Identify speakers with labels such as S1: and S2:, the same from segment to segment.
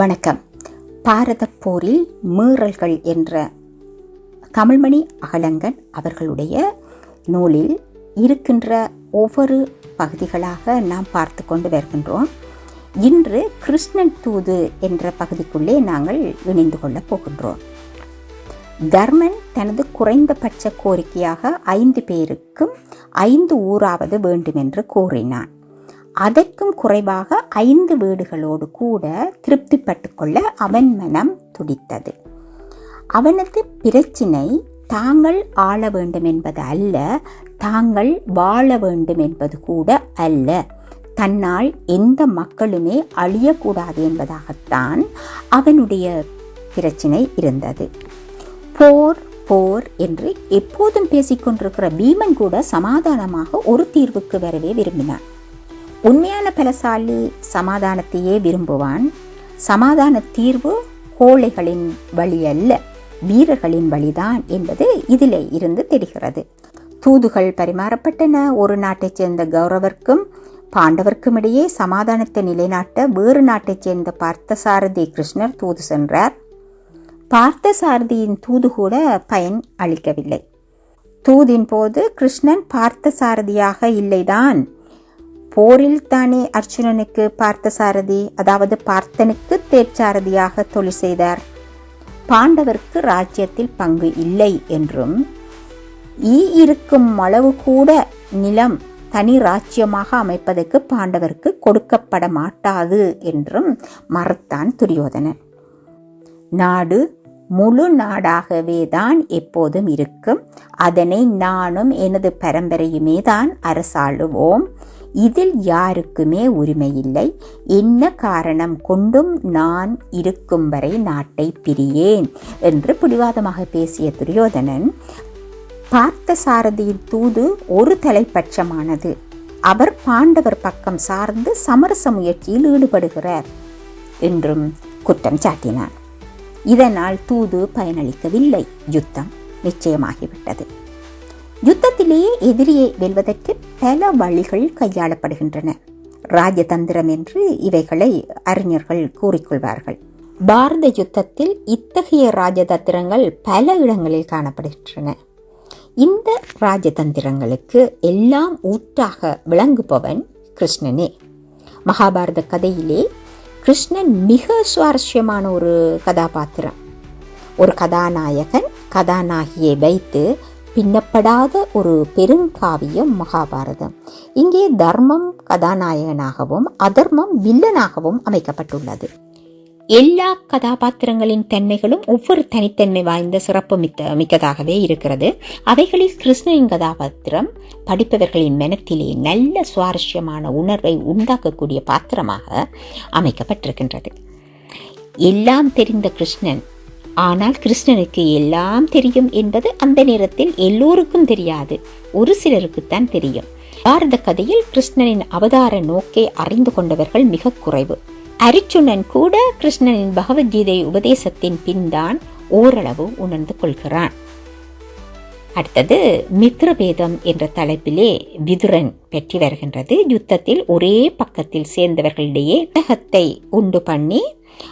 S1: வணக்கம். பாரதப் போரில் மீறல்கள் என்ற தமிழ்மணி அகலங்கன் அவர்களுடைய நூலில் இருக்கின்ற ஒவ்வொரு பகுதிகளாக நாம் பார்த்து கொண்டு வருகின்றோம். இன்று கிருஷ்ணன் தூது என்ற பகுதிக்குள்ளே நாங்கள் இணைந்து கொள்ளப் போகின்றோம். தர்மன் தனது குறைந்தபட்ச கோரிக்கையாக ஐந்து பேருக்கும் ஐந்து ஊராவது வேண்டும் என்று கூறினான் அதற்கும் குறைவாக ஐந்து வீடுகளோடு கூட திருப்திப்பட்டு கொள்ள அவன் மனம் துடித்தது. அவனது பிரச்சினை தாங்கள் ஆள வேண்டும் என்பது அல்ல தாங்கள் வாழ வேண்டும் என்பது கூட அல்ல. தன்னால் எந்த மக்களுமே அழியக்கூடாது என்பதாகத்தான் அவனுடைய பிரச்சினை இருந்தது. போர் போர் என்று எப்போதும் பேசிக்கொண்டிருக்கிற பீமன் கூட சமாதானமாக ஒரு தீர்வுக்கு வரவே விரும்பினான். உண்மையான பலசாலி சமாதானத்தையே விரும்புவான். சமாதான தீர்வு கோழைகளின் வழி அல்ல வீரர்களின் வழிதான் என்பது இதிலே இருந்து தெரிகிறது. தூதுகள் பரிமாறப்பட்டன. ஒரு நாட்டைச் சேர்ந்த கௌரவர்க்கும் பாண்டவர்க்கும் இடையே சமாதானத்தை நிலைநாட்ட வேறு நாட்டைச் சேர்ந்த பார்த்தசாரதி கிருஷ்ணர் தூது சென்றார். பார்த்தசாரதியின் தூது கூட பயன் அளிக்கவில்லை. தூதின் போது கிருஷ்ணன் பார்த்தசாரதியாக இல்லைதான். போரில் தானே அர்ஜுனனுக்கு பார்த்தசாரதி அதாவது பார்த்தனுக்கு தேர்ச்சாரதியாக தொழில் செய்தார். பாண்டவருக்கு ராஜ்யத்தில் பங்கு இல்லை என்றும் ஈ இருக்கும் அளவு கூட நிலம் தனி ராஜ்யமாக அமைப்பதற்கு பாண்டவருக்கு கொடுக்கப்பட மாட்டாது என்றும் மறுத்தான் துரியோதனன். நாடு முழு நாடாகவே தான் எப்போதும் இருக்கும். அதனை நானும் எனது பரம்பரையுமே தான் அரசாளுவோம். இதில் யாருக்குமே உரிமை இல்லை என்ன காரணம் கொண்டும் நான் இருக்கும் வரை நாட்டை பிரியேன் என்று பிடிவாதமாக பேசிய துரியோதனன் பார்த்த சாரதியின் தூது ஒரு தலைப்பட்சமானது. அவர் பாண்டவர் பக்கம் சார்ந்து சமரச முயற்சியில் ஈடுபடுகிறார் என்றும் குற்றம் சாட்டினான். இதனால் தூது பயனளிக்கவில்லை. யுத்தம் நிச்சயமாகிவிட்டது. யுத்தத்திலேயே எதிரியை வெல்வதற்கு பல வழிகள் கையாளப்படுகின்றன. ராஜதந்திரம் என்று இவைகளை அறிஞர்கள் கூறிக்கொள்வார்கள். பாரத யுத்தத்தில் இத்தகைய ராஜதந்திரங்கள் பல இடங்களில் காணப்படுகின்றன. இந்த ராஜதந்திரங்களுக்கு எல்லாம் ஊற்றாக விளங்குபவன் கிருஷ்ணனே. மகாபாரத கதையிலே கிருஷ்ணன் மிக சுவாரஸ்யமான ஒரு கதாபாத்திரம். ஒரு கதாநாயகன் கதாநாயகியை வைத்து பின்னப்படாத ஒரு பெருங்காவியம் மகாபாரதம். இங்கே தர்மம் கதாநாயகனாகவும் அதர்மம் வில்லனாகவும் அமைக்கப்பட்டுள்ளது. எல்லா கதாபாத்திரங்களின் தன்மைகளும் ஒவ்வொரு தனித்தன்மை வாய்ந்த சிறப்பு மிக்க மிக்கதாகவே இருக்கிறது. அவைகளில் கிருஷ்ணனின் கதாபாத்திரம் படிப்பவர்களின் மனத்திலே நல்ல சுவாரஸ்யமான உணர்வை உண்டாக்கக்கூடிய பாத்திரமாக அமைக்கப்பட்டிருக்கின்றது. எல்லாம் தெரிந்த கிருஷ்ணன் ஆனால் கிருஷ்ணனுக்கு எல்லாம் தெரியும் என்பது அந்த நேரத்தில் எல்லோருக்கும் தெரியாது. ஒரு சிலருக்குத்தான் தெரியும். பாரத கதையில் கிருஷ்ணனின் அவதார நோக்கை அறிந்து கொண்டவர்கள் மிக குறைவு. அரிச்சுனன் கூட கிருஷ்ணனின் பகவத்கீதை உபதேசத்தின் பின்தான் ஓரளவு உணர்ந்து கொள்கிறான். அடுத்தது மித்ரபேதம் என்ற தலைப்பிலே விதுரன் பெற்றி வருகின்றது. யுத்தத்தில் ஒரே பக்கத்தில் சேர்ந்தவர்களிடையே உலகத்தை உண்டு பண்ணி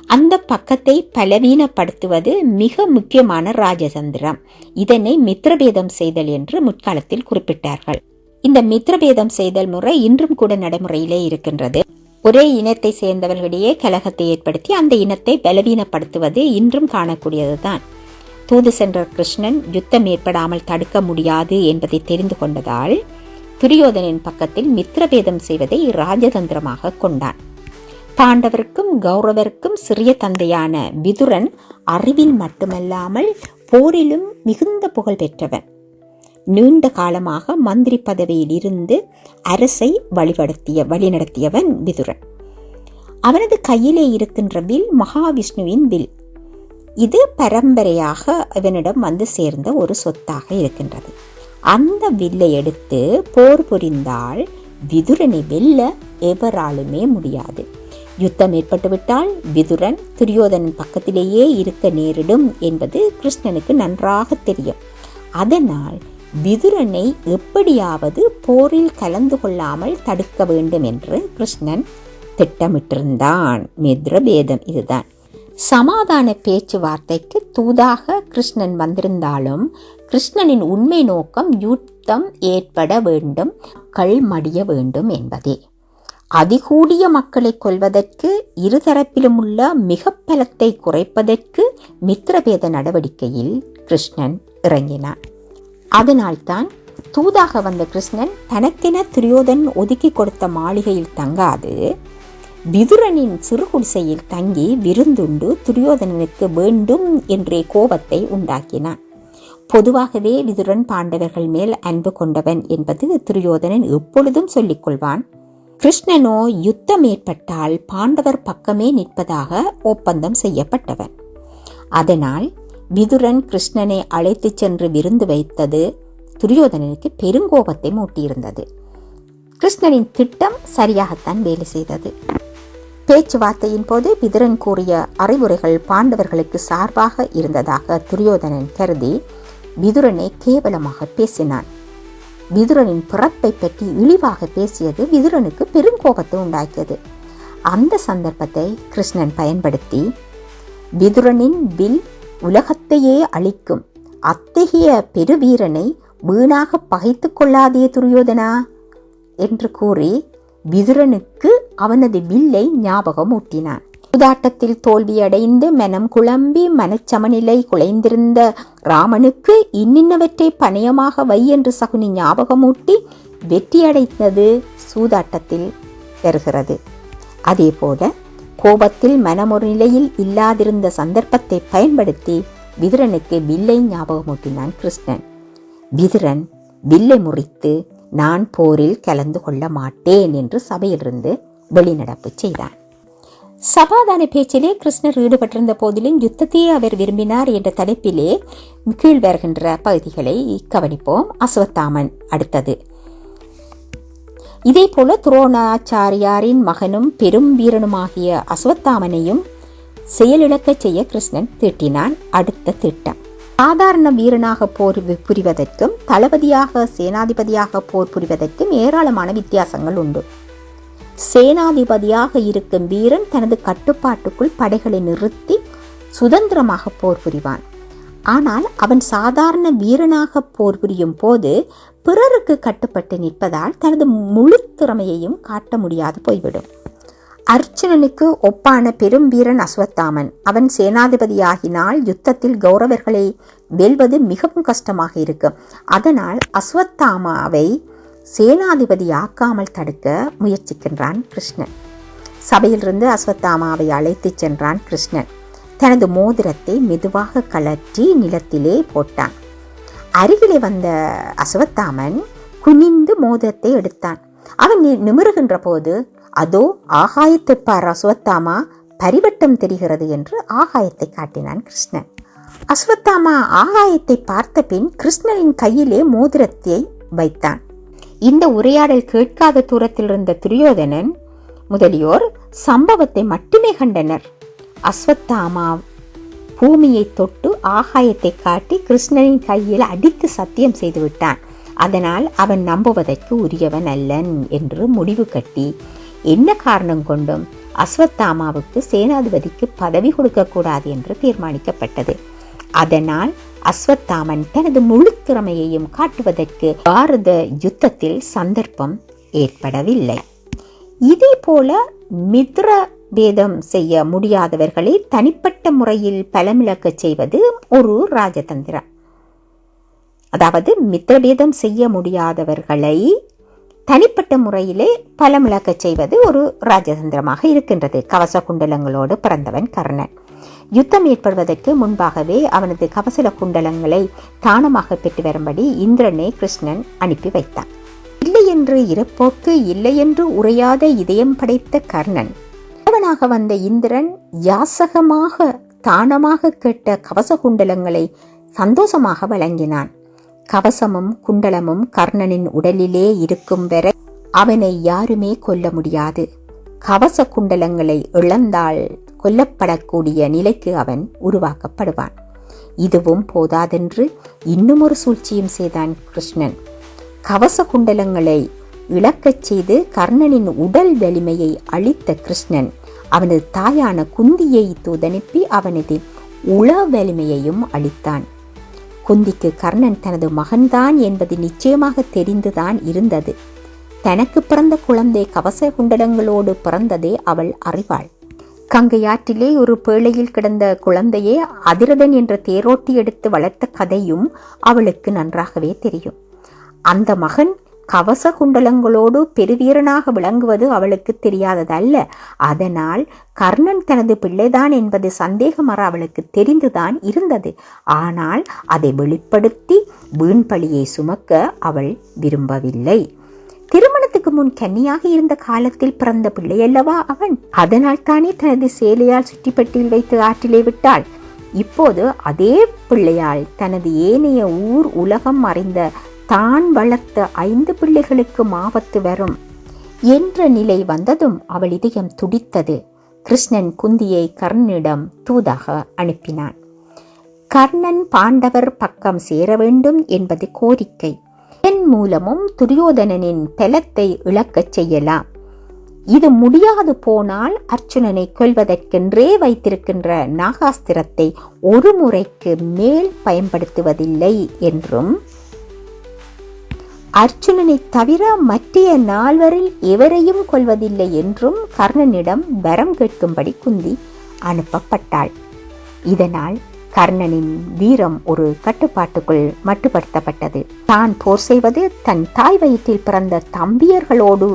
S1: அந்த பக்கத்தை பலவீனப்படுத்துவது மிக முக்கியமான ராஜதந்திரம். இதனை மித்ரபேதம் செய்தல் என்று முற்காலத்தில் குறிப்பிட்டார்கள். இந்த மித்ரபேதம் செய்தல் முறை இன்றும் கூட நடைமுறையிலே இருக்கின்றது. ஒரே இனத்தை சேர்ந்தவர்களிடையே கலகத்தை ஏற்படுத்தி அந்த இனத்தை பலவீனப்படுத்துவது இன்றும் காணக்கூடியதுதான். தூது சென்ற கிருஷ்ணன் யுத்தம் ஏற்படாமல் தடுக்க முடியாது என்பதை தெரிந்து கொண்டதால் துரியோதனின் பக்கத்தில் மித்திரபேதம் செய்வதை ராஜதந்திரமாக கொண்டான். பாண்டவருக்கும் கௌரவருக்கும் சிறிய தந்தையான விதுரன் அறிவில் மட்டுமல்லாமல் போரிலும் மிகுந்த புகழ் பெற்றவன். நீண்ட காலமாக மந்திரி பதவியில் இருந்து அரசை வழிபடுத்திய வழிநடத்தியவன் விதுரன். அவனது கையிலே இருக்கின்ற வில் மகாவிஷ்ணுவின் வில். இது பரம்பரையாக அவனிடம் வந்து சேர்ந்த ஒரு சொத்தாக இருக்கின்றது. அந்த வில்லை எடுத்து போர் புரிந்தால் விதுரனை வெல்ல எவராலுமே முடியாது. யுத்தம் ஏற்பட்டுவிட்டால் விதுரன் துரியோதனன் பக்கத்திலேயே இருக்க நேரிடும் என்பது கிருஷ்ணனுக்கு நன்றாக தெரியும். அதனால் விதுரனை எப்படியாவது போரில் கலந்து கொள்ளாமல் தடுக்க வேண்டும் என்று கிருஷ்ணன் திட்டமிட்டிருந்தான். மித்ரபேதம் இதுதான். சமாதான பேச்சுவார்த்தைக்கு தூதாக கிருஷ்ணன் வந்திருந்தாலும் கிருஷ்ணனின் உண்மை நோக்கம் யுத்தம் ஏற்பட வேண்டும் கள் மடிய வேண்டும் என்பதே. அதிகூடிய மக்களை கொல்வதற்கு இருதரப்பிலும் உள்ள மிக பலத்தை குறைப்பதற்கு மித்திரபேத நடவடிக்கையில் கிருஷ்ணன் இறங்கினான் அதனால்தான் தூதாக வந்த கிருஷ்ணன் தனக்கென துரியோதன் ஒதுக்கி கொடுத்த மாளிகையில் தங்காது விதுரனின் சிறுகுடிசையில் தங்கி விருந்துண்டு துரியோதனனுக்கு வேண்டும் என்றே கோபத்தை உண்டாக்கினான். பொதுவாகவே விதுரன் பாண்டவர்கள் மேல் அன்பு கொண்டவன் என்பது துரியோதனன் எப்பொழுதும் சொல்லிக் கொள்வான் கிருஷ்ணனோ யுத்தம் ஏற்பட்டால் பாண்டவர் பக்கமே நிற்பதாக ஒப்பந்தம் செய்யப்பட்டவர். அதனால் விதுரன் கிருஷ்ணனை அழைத்துச் சென்று விருந்து வைத்தது துரியோதனனுக்கு பெருங்கோபத்தை மூட்டியிருந்தது. கிருஷ்ணனின் திட்டம் சரியாகத்தான் வேலை செய்தது. பேச்சுவார்த்தையின் போது விதுரன் கூறிய அறிவுரைகள் பாண்டவர்களுக்கு சார்பாக இருந்ததாக துரியோதனன் கருதி விதுரனை கேவலமாக பேசினான். விதுரனின் பிறப்பை பற்றி இழிவாக பேசியது விதுரனுக்கு பெருங்கோபத்தை உண்டாக்கியது. அந்த சந்தர்ப்பத்தை கிருஷ்ணன் பயன்படுத்தி விதுரனின் வில் உலகத்தையே அழிக்கும் அத்தகைய பெருவீரனை வீணாக பகைத்து கொள்ளாதே துரியோதனா என்று கூறி விதுரனுக்கு அவனது வில்லை ஞாபகம் ஊட்டினான் சூதாட்டத்தில் தோல்வியடைந்து மனம் குழம்பி மனச்சமநிலை குலைந்திருந்த ராமனுக்கு இன்னின்னவற்றை பணயமாக வை என்று சகுனி ஞாபகமூட்டி வெற்றியடைந்தது சூதாட்டத்தில் பெறுகிறது அதேபோல கோபத்தில் மனமொரு நிலையில் இல்லாதிருந்த சந்தர்ப்பத்தை பயன்படுத்தி விதுரனுக்கு வில்லை ஞாபகமூட்டினான் கிருஷ்ணன். விதுரன் வில்லை முறித்து நான் போரில் கலந்து கொள்ள மாட்டேன் என்று சபையிலிருந்து வெளிநடப்பு செய்தான். சபாதான பேச்சிலே கிருஷ்ணர் ஈடுபட்டிருந்த போதிலும் யுத்தத்தையே அவர் விரும்பினார் என்ற தலைப்பிலே கீழ் வருகின்ற பகுதிகளை கவனிப்போம். அஸ்வத்தாமன் அடுத்தது. இதே போல துரோணாச்சாரியாரின் மகனும் பெரும் வீரனுமாகிய அஸ்வத்தாமனையும் செயலிழக்கச் செய்ய கிருஷ்ணன் தீட்டினான். அடுத்த திட்டம். சாதாரண வீரனாக போர் புரிவதற்கும் தளபதியாக சேனாதிபதியாக போர் புரிவதற்கும் ஏராளமான வித்தியாசங்கள் உண்டு. சேனாதிபதியாக இருக்கும் வீரன் தனது கட்டுப்பாட்டுக்குள் படைகளை நிறுத்தி சுதந்திரமாக போர் புரிவான். ஆனால் அவன் சாதாரண வீரனாக போர் புரியும் போது பிறருக்கு கட்டுப்பட்டு நிற்பதால் தனது முழு திறமையையும் காட்ட முடியாது போய்விடும். அர்ச்சுனனுக்கு ஒப்பான பெரும் வீரன் அஸ்வத்தாமன். அவன் சேனாதிபதியாகினால் யுத்தத்தில் கௌரவர்களை வெல்வது மிகவும் கஷ்டமாக இருக்கும். அதனால் அஸ்வத்தாமாவை சேனாதிபதியாக்காமல் தடுக்க முயற்சிக்கின்றான் கிருஷ்ணன். சபையிலிருந்து அஸ்வத்தாமாவை அழைத்துச் சென்றான் கிருஷ்ணன். தனது மோதிரத்தை மெதுவாக கழற்றி நிலத்திலே போட்டான். அருகிலே வந்த அஸ்வத்தாமன் குனிந்து மோதிரத்தை எடுத்தான். அவன் நி- நிமிருகின்ற போது அதோ ஆகாயத்தை பார் அஸ்வத்தாமா பரிவட்டம் தெரிகிறது என்று ஆகாயத்தை காட்டினான் கிருஷ்ணன். அஸ்வத்தாமா ஆகாயத்தை பார்த்த பின் கிருஷ்ணனின் கையிலே மோதிரத்தை வைத்தான். இந்த உரையாடல் கேட்காத தூரத்தில் இருந்த துரியோதனன் முதலியோர் சம்பவத்தை மட்டுமே கண்டனர். அஸ்வத்தாமா பூமியை தொட்டு ஆகாயத்தை காட்டி கிருஷ்ணனின் கையில் அடித்து சத்தியம் செய்து விட்டான். அதனால் அவன் நம்புவதற்கு உரியவன் அல்லன் என்று முடிவு கட்டி என்ன காரணம் கொண்டும் அஸ்வத்தாமாவுக்கு சேனாதிபதிக்கு பதவி கொடுக்கக்கூடாது என்று தீர்மானிக்கப்பட்டது. அதனால் அஸ்வத்தாமன் தனது முழு திறமையையும் காட்டுவதற்கு பாரத யுத்தத்தில் சந்தர்ப்பம் ஏற்படவில்லை. இதே போல மித்ர பேதம் செய்ய முடியாதவர்களை தனிப்பட்ட முறையில் பலமிழக்க செய்வது ஒரு ராஜதந்திரம். அதாவது மித்திரபேதம் செய்ய முடியாதவர்களை தனிப்பட்ட முறையிலே பலமிழக்க செய்வது ஒரு ராஜதந்திரமாக இருக்கின்றது. கவச குண்டலங்களோடு பிறந்தவன் கர்ணன். யுத்தம் ஏற்படுவதற்கு முன்பாகவே அவனது கவசல குண்டலங்களை தானமாக பெற்று வரும்படி இந்திரனை கிருஷ்ணன் அனுப்பி வைத்தான். இல்லை என்று இறப்போக்கு இல்லை என்று உரையாத இதயம் படைத்த கர்ணன். அவனாக வந்த இந்திரன் யாசகமாக தானமாக கேட்ட கவச குண்டலங்களை சந்தோஷமாக வழங்கினான். கவசமும் குண்டலமும் கர்ணனின் உடலிலே இருக்கும் வரை அவனை யாருமே கொல்ல முடியாது. கவச குண்டலங்களை இழந்தால் கொல்லப்படக்கூடிய நிலைக்கு அவன் உருவாக்கப்படுவான். இதுவும் போதாதென்று இன்னும் ஒரு சூழ்ச்சியும் செய்தான் கிருஷ்ணன். கவச குண்டலங்களை இழக்கச் செய்து கர்ணனின் உடல் வலிமையை அழித்த கிருஷ்ணன் அவனது தாயான குந்தியை தூதனுப்பி அவனது உள வலிமையையும் அளித்தான் குந்திக்கு கர்ணன் தனது மகன்தான் என்பது நிச்சயமாக தெரிந்துதான் இருந்தது. தனக்கு பிறந்த குழந்தை கவச குண்டலங்களோடு பிறந்ததே அவள் அறிவாள். கங்கையாற்றிலே ஒரு பேழையில் கிடந்த குழந்தையே அதிரதன் என்ற தேரோட்டி எடுத்து வளர்த்த கதையும் அவளுக்கு நன்றாகவே தெரியும். அந்த மகன் கவச குண்டலங்களோடு பெருவீரனாக விளங்குவது அவளுக்கு தெரியாததல்ல. அதனால் கர்ணன் தனது பிள்ளைதான் என்பது சந்தேகமற அவளுக்கு தெரிந்துதான் இருந்தது. ஆனால் அதை வெளிப்படுத்தி வீண்பழியை சுமக்க அவள் விரும்பவில்லை. திருமணத்துக்கு முன் கன்னியாக இருந்த காலத்தில் பிறந்த பிள்ளையல்லவா அவன்? அதனால் தானே தனது சேலையால் சுற்றிப்பட்டியில் வைத்து ஆற்றிலே விட்டாள். இப்போது அதே பிள்ளையால் தனது ஏனைய ஊர் உலகம் அறிந்த தான் வளர்த்த ஐந்து பிள்ளைகளுக்கு ஆபத்து வரும். என்ற நிலை வந்ததும் அவள் இதயம் துடித்தது. கிருஷ்ணன் குந்தியை கர்ணனிடம் தூதாக அனுப்பினான். கர்ணன் பாண்டவர் பக்கம் சேர வேண்டும் என்பது கோரிக்கை. மூலமும் துரியோதனனின் பலத்தை இழக்கச் செய்யலாம். இது முடியாது போனால் அர்ச்சுனனை கொள்வதற்கென்றே வைத்திருக்கின்ற நாகாஸ்திரத்தை ஒரு முறைக்கு மேல் பயன்படுத்துவதில்லை என்றும் அர்ச்சுனனை தவிர மற்றைய நால்வரில் எவரையும் கொல்வதில்லை என்றும் கர்ணனிடம் வரம் கேட்கும்படி குந்தி அனுப்பப்பட்டாள். இதனால் கர்ணனின் வீரம் ஒரு கட்டுப்பாட்டுக்குள் மட்டுப்படுத்தப்பட்டது. தான் போர் செய்வது தன் தாய் வயிற்றில் பிறந்த தம்பியர்களோடு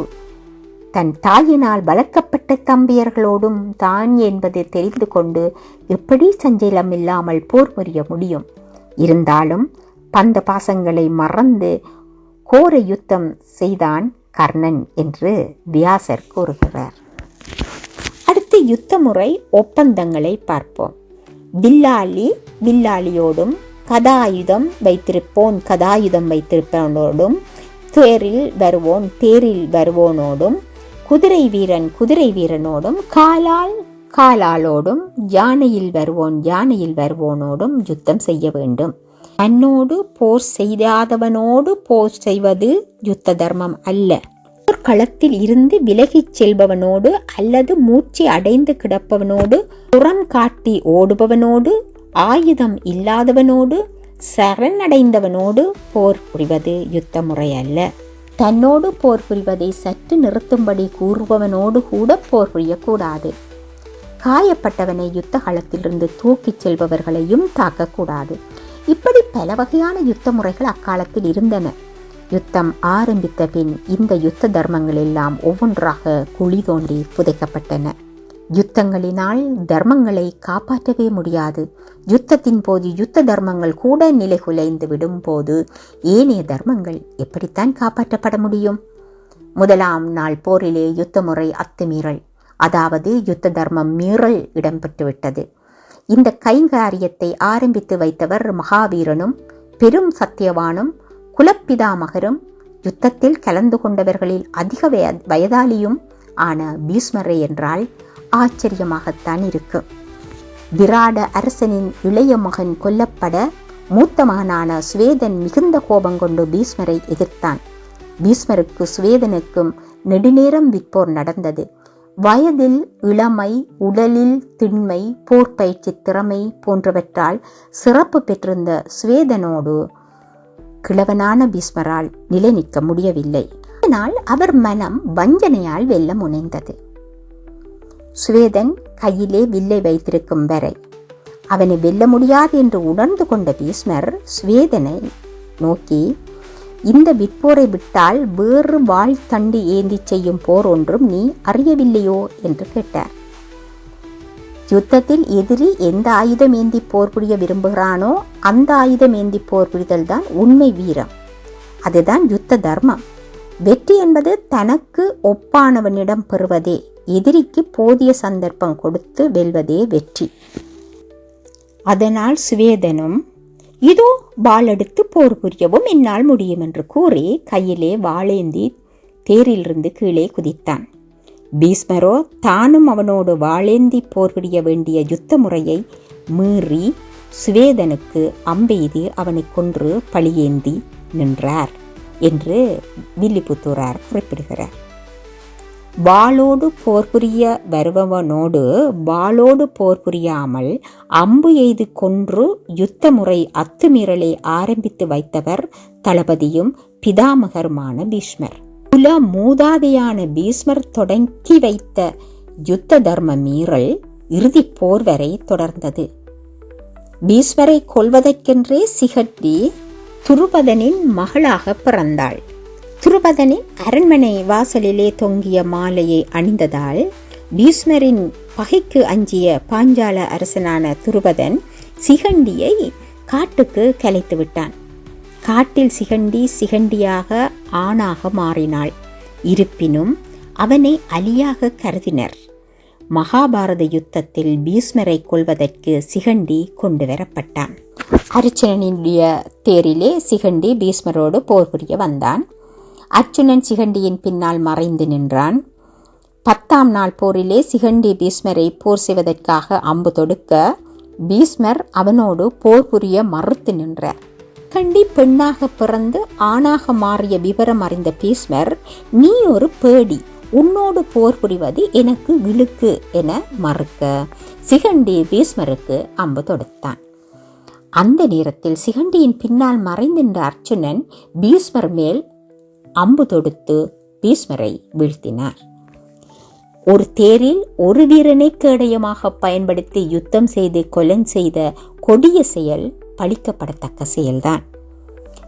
S1: தன் தாயினால் வளர்க்கப்பட்ட தம்பியர்களோடும் தான் என்பது தெரிந்து கொண்டு எப்படி சஞ்சலம் இல்லாமல் போர் புரிய முடியும்? இருந்தாலும் பந்த பாசங்களை மறந்து கோர யுத்தம் செய்தான் கர்ணன் என்று வியாசர் கூறுகிறார். அடுத்து யுத்த முறை ஒப்பந்தங்களை பார்ப்போம். வில்லாளி வில்லாளியோடும் கதாயுதம் வைத்திருப்போன் கதாயுதம் வைத்திருப்பவனோடும் தேரில் வருவோன் தேரில் வருவோனோடும் குதிரை வீரன் குதிரை வீரனோடும் காலால் காலாலோடும் யானையில் வருவோன் யானையில் வருவோனோடும் யுத்தம் செய்ய வேண்டும். தன்னோடு போர் செய்யாதவனோடு போர் செய்வது யுத்த தர்மம் அல்ல. களத்தில் இருந்து விலகிச் செல்பவனோடு அல்லது மூச்சு அடைந்து கிடப்பவனோடு புறம் காட்டி ஓடுபவனோடு ஆயுதம் இல்லாதவனோடு சரணடைந்தவனோடு போர் புரிவது யுத்த முறை அல்ல. தன்னோடு போர் புரிவதை சற்று நிறுத்தும்படி கூறுபவனோடு கூட போர் புரியக்கூடாது. காயப்பட்டவனை யுத்த களத்திலிருந்து தூக்கிச் செல்பவர்களையும் தாக்கக்கூடாது. இப்படி பல வகையான யுத்த முறைகள் அக்காலத்தில் இருந்தன. யுத்தம் ஆரம்பித்த பின் இந்த யுத்த தர்மங்கள் எல்லாம் ஒவ்வொன்றாக குழி தோண்டி புதைக்கப்பட்டன. யுத்தங்களினால் தர்மங்களை காப்பாற்றவே முடியாது. யுத்தத்தின் போது யுத்த தர்மங்கள் கூட நிலைகுலைந்து விடும் போது ஏனைய தர்மங்கள் எப்படித்தான் காப்பாற்றப்பட முடியும்? முதலாம் நாள் போரிலே யுத்த முறை அத்துமீறல் அதாவது யுத்த தர்மம் மீறல் இடம்பெற்றுவிட்டது இந்த கைங்காரியத்தை ஆரம்பித்து வைத்தவர் மகாவீரனும் பெரும் சத்தியவானும் குலப்பிதாமகரும் யுத்தத்தில் கலந்து கொண்டவர்களில் அதிக வய வயதாலியும் ஆன பீஷ்மரை என்றால் ஆச்சரியமாகத்தான் இருக்கு. விராட அரசனின் இளைய மகன் கொல்லப்பட மூத்த மகனான சுவேதன் மிகுந்த கோபம் கொண்டு பீஷ்மரை எதிர்த்தான். பீஷ்மருக்கு சுவேதனுக்கும் நெடுநேரம் விற்போர் நடந்தது. வயதில் இளமை உடலில் திண்மை போர் பயிற்சி திறமை போன்றவற்றால் சிறப்பு பெற்றிருந்த சுவேதனோடு கிழவனான பீஸ்மரால் நிலை நிற்க முடியவில்லை. இதனால் அவர் மனம் வஞ்சனையால் வெல்ல முனைந்தது. சுவேதன் கையிலே வில்லை வைத்திருக்கும் வரை அவனை வெல்ல முடியாது என்று உணர்ந்து கொண்ட பீஸ்மர் சுவேதனை நோக்கி இந்த விற்போரை விட்டால் வேறு வாழ் தண்டு ஏந்தி செய்யும் போர் ஒன்றும் நீ அறியவில்லையோ? என்று கேட்டார். யுத்தத்தில் எதிரி எந்த ஆயுதம் ஏந்தி போர் புரிய விரும்புகிறானோ அந்த ஆயுதம் ஏந்தி போர் புரிதல் தான் உண்மை வீரம். அதுதான் யுத்த தர்மம். வெற்றி என்பது தனக்கு ஒப்பானவனிடம் பெறுவதே எதிரிக்கு போதிய சந்தர்ப்பம் கொடுத்து வெல்வதே வெற்றி. அதனால் சுவேதனும் இதோ வாளெடுத்து போர் புரியவும் என்னால் முடியும் என்று கூறி கையிலே வாளேந்தி தேரிலிருந்து கீழே குதித்தான். பீஸ்மரோ தானும் அவனோடு வாளேந்தி போர் வேண்டிய யுத்த முறையை மீறி சுவேதனுக்கு அம்பெய்தி அவனை கொன்று பழியேந்தி நின்றார் என்று வில்லிபுத்தூரார் குறிப்பிடுகிறார். வாளோடு போர் புரிய வருபவனோடு வாளோடு போர் புரியாமல் அம்பு எய்து கொன்று யுத்த முறை அத்துமீறலை ஆரம்பித்து வைத்தவர் தளபதியும் பிதாமகருமான பீஷ்மர். குல மூதாதையான பீஷ்மர் தொடங்கி வைத்த யுத்த தர்ம மீறல் இறுதிப் போர் வரை தொடர்ந்தது. பீஷ்மரை கொல்வதற்கென்றே சிகட்டி துருபதனின் மகளாக பிறந்தாள். துருபதனின் அரண்மனை வாசலிலே தொங்கிய மாலையை அணிந்ததால் பீஷ்மரின் பகைக்கு அஞ்சிய பாஞ்சால அரசனான துருபதன் சிகண்டியை காட்டுக்கு கலைத்து விட்டான் காட்டில் சிகண்டி சிகண்டியாக ஆணாக மாறினாள். இருப்பினும் அவனை அலியாக கருதினர். மகாபாரத யுத்தத்தில் பீஷ்மரை கொள்வதற்கு சிகண்டி கொண்டு வரப்பட்டான். அர்ச்சுனனுடைய தேரிலே சிகண்டி பீஷ்மரோடு போர் புரிய வந்தான். அர்ச்சுனன் சிகண்டியின் பின்னால் மறைந்து நின்றான். பத்தாம் நாள் போரிலே சிகண்டி பீஷ்மரை போர் செய்வதற்காக அம்பு தொடுக்க பீஷ்மர் அவனோடு போர் புரிய மறுத்து நின்றார். கண்டி பெண்ணாக பிறந்து ஆணாக மாறிய விவரம் அறிந்த பீஷ்மர் நீ ஒரு பேடி உன்னோடு போர் புரிவது எனக்கு இழுக்கு என மறுக்க. சிகண்டி பீஷ்மருக்கு அம்பு தொடுத்தான். அந்த நேரத்தில் சிகண்டியின் பின்னால் மறைந்திருந்த அர்ச்சுனன் பீஷ்மர் மேல் அம்பு தொடுத்து பீஷ்மரை வீழ்த்தினார். ஒரு தேரில் ஒரு வீரனை கேடயமாக பயன்படுத்தி யுத்தம் செய்து கொலன் செய்த கொடிய செயல் பழிக்கப்படத்தக்க செயல்தான்.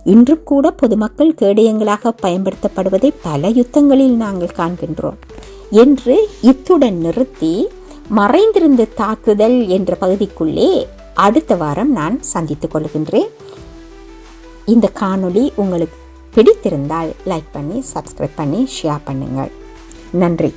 S1: இன்றும் கூட பொதுமக்கள் கேடயங்களாக பயன்படுத்தப்படுவதை பல யுத்தங்களில் நாங்கள் காண்கின்றோம். என்று இத்துடன் நிறுத்தி மறைந்திருந்து தாக்குதல் என்ற பகுதிக்குள்ளே அடுத்த வாரம் நான் சந்தித்துக் கொள்கின்றேன். இந்த காணொளி உங்களுக்கு பிடித்திருந்தால் லைக் பண்ணி சப்ஸ்கிரைப் பண்ணி ஷேர் பண்ணுங்கள். நன்றி.